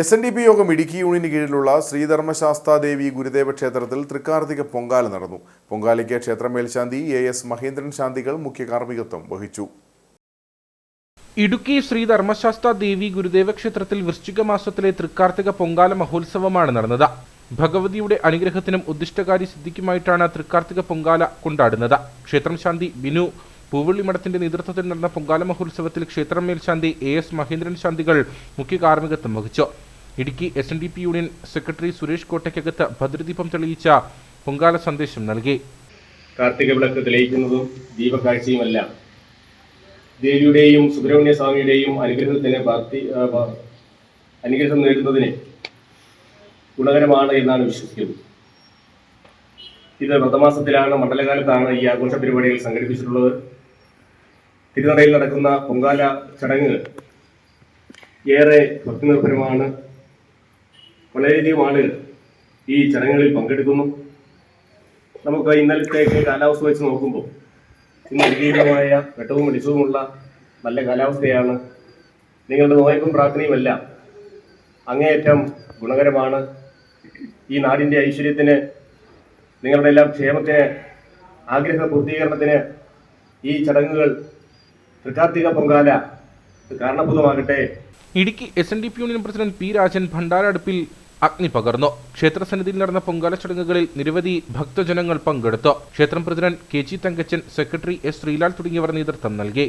S N D P യോഗം ഇടുക്കി യൂണിയന് കീഴിലുള്ള ശ്രീധർമ്മശാസ്താദേവി ഗുരുദേവ ക്ഷേത്രത്തിൽ തൃക്കാർത്തിക പൊങ്കാല നടന്നു. പൊങ്കാലയ്ക്ക് ക്ഷേത്ര മേൽശാന്തി എ എസ് മഹേന്ദ്രൻ ശാന്തികൾ മുഖ്യ കാർമ്മികത്വം വഹിച്ചു. ഇടുക്കി ശ്രീ ധർമ്മശാസ്ത്ര ദേവി ഗുരുദേവ ക്ഷേത്രത്തിൽ വൃശ്ചിക മാസത്തിലെ തൃക്കാർത്തിക പൊങ്കാല മഹോത്സവമാണ് നടന്നത്. ഭഗവതിയുടെ അനുഗ്രഹത്തിനും ഉദ്ദിഷ്ടകാരി സിദ്ധിക്കുമായിട്ടാണ് തൃക്കാർത്തിക പൊങ്കാല കൊണ്ടാടുന്നത്. ക്ഷേത്രം ശാന്തി ബിനു പൂവള്ളി മഠത്തിന്റെ നേതൃത്വത്തിൽ നടന്ന പൊങ്കാല മഹോത്സവത്തിൽ ക്ഷേത്രം മേൽശാന്തി എ എസ് മഹേന്ദ്രൻ ശാന്തികൾ മുഖ്യ കാർമ്മികത്വം വഹിച്ചു. Idukki S N D P union secretary Suresh Kottakkakathu ഭദ്രദീപം തെളിയിച്ച പൊങ്കാല സന്ദേശം നൽകി. കാർത്തിക വിളക്ക് തെളിയിക്കുന്നതും ദീപകാഴ്ചയുമെല്ലാം ദേവിയുടെയും സുബ്രഹ്മണ്യ സ്വാമിയുടെയും അനുഗ്രഹത്തിന് പ്രാപ്തി ആ, അനുഗ്രഹം നേടുന്നതിന് ഗുണകരമാണ് എന്നാണ് വിശ്വസിക്കുന്നത്. ഇത് വ്രതമാസത്തിലാണ് മണ്ഡലകാലത്താണ് ഈ ആഘോഷ പരിപാടികൾ സംഘടിപ്പിച്ചിട്ടുള്ളത്. തിരുനടയിൽ നടക്കുന്ന പൊങ്കാല ചടങ്ങ് ഏറെ ഭക്തിനിർഭരമാണ്. വളരെയധികം ആളുകൾ ഈ ചടങ്ങുകളിൽ പങ്കെടുക്കുന്നു. നമുക്ക് ഇന്നലത്തേക്ക് കാലാവസ്ഥ വെച്ച് നോക്കുമ്പോൾ ഇന്ന് അനുകൂലമായ വെട്ടവും വെളിച്ചവുമുള്ള നല്ല കാലാവസ്ഥയാണ്. നിങ്ങളുടെ നോയപ്പും പ്രാർത്ഥനയുമെല്ലാം അങ്ങേയറ്റം ഗുണകരമാണ്. ഈ നാടിന്റെ ഐശ്വര്യത്തിന് നിങ്ങളുടെ എല്ലാം ക്ഷേമത്തിന് ആഗ്രഹ പൂർത്തീകരണത്തിന് ഈ ചടങ്ങുകൾ Thrikkarthika Pongala കാരണഭൂതമാകട്ടെ. Idukki S N D P union president P Rajan ഭണ്ഡാരടുപ്പിൽ അഗ്നി പകർന്നു. ക്ഷേത്രസന്നിധിയിൽ നടന്ന പൊങ്കാല ചടങ്ങുകളിൽ നിരവധി ഭക്തജനങ്ങൾ പങ്കെടുത്തു. ക്ഷേത്രം president K G Thankachan secretary S Sreelal തുടങ്ങിയവർ നേതൃത്വം നൽകി.